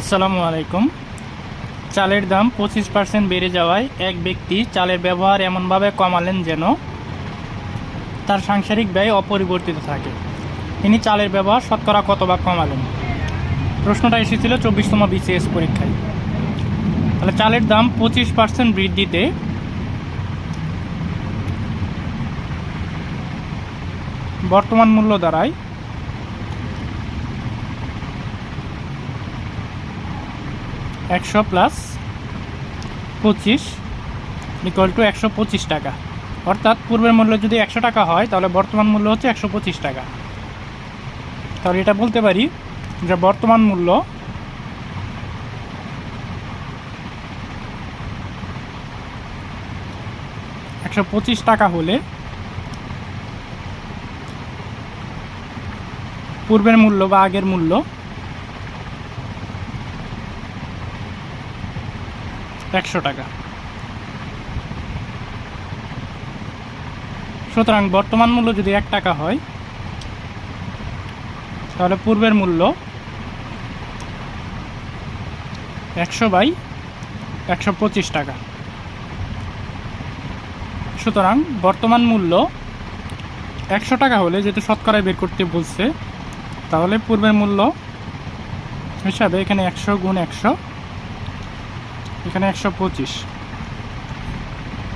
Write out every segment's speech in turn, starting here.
আসসালামু আলাইকুম। চালের দাম পঁচিশ পার্সেন্ট বেড়ে যাওয়ায় এক ব্যক্তি চালের ব্যবহার এমনভাবে কমালেন যেন তার সাংসারিক ব্যয় অপরিবর্তিত থাকে। তিনি চালের ব্যবহার শতকরা কত কমালেন? প্রশ্নটা এসেছিল চব্বিশতম বিসিএস পরীক্ষায়। তাহলে চালের দাম পঁচিশ পার্সেন্ট বৃদ্ধিতে বর্তমান মূল্য দাঁড়ায় একশো প্লাস পঁচিশ ইকুয়াল টু একশো পঁচিশ টাকা। অর্থাৎ পূর্বের মূল্য যদি একশো টাকা হয়, তাহলে বর্তমান মূল্য হচ্ছে একশো পঁচিশ টাকা। তাহলে এটা বলতে পারি যে বর্তমান মূল্য একশো পঁচিশ টাকা হলে পূর্বের মূল্য বা আগের মূল্য একশো টাকা। সুতরাং বর্তমান মূল্য যদি এক টাকা হয়, তাহলে পূর্বের মূল্য একশো বাই একশো পঁচিশ টাকা। সুতরাং বর্তমান মূল্য একশো টাকা হলে যেহেতু শতকরায় বের করতে বলছে, তাহলে পূর্বের মূল্য হিসাবে এখানে একশো গুণ একশো এখানে একশো পঁচিশ।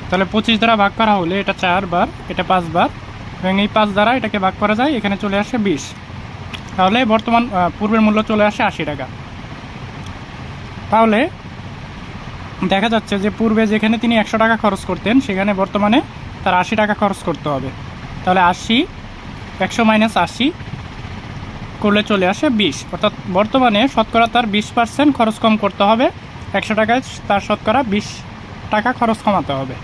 তাহলে পঁচিশ দ্বারা ভাগ করা হলে এটা চারবার এটা পাঁচবার এবং এই পাঁচ দ্বারা এটাকে ভাগ করা যায়, এখানে চলে আসে বিশ। তাহলে বর্তমান পূর্বের মূল্য চলে আসে আশি টাকা। তাহলে দেখা যাচ্ছে যে পূর্বে যেখানে তিনি একশো টাকা খরচ করতেন, সেখানে বর্তমানে তার আশি টাকা খরচ করতে হবে। তাহলে আশি, একশো মাইনাস আশি করলে চলে আসে বিশ। অর্থাৎ বর্তমানে শতকরা তার বিশ পার্সেন্ট খরচ কম করতে হবে। একশো টাকায় তার শতকরা বিশ টাকা খরচ কমাতে হবে।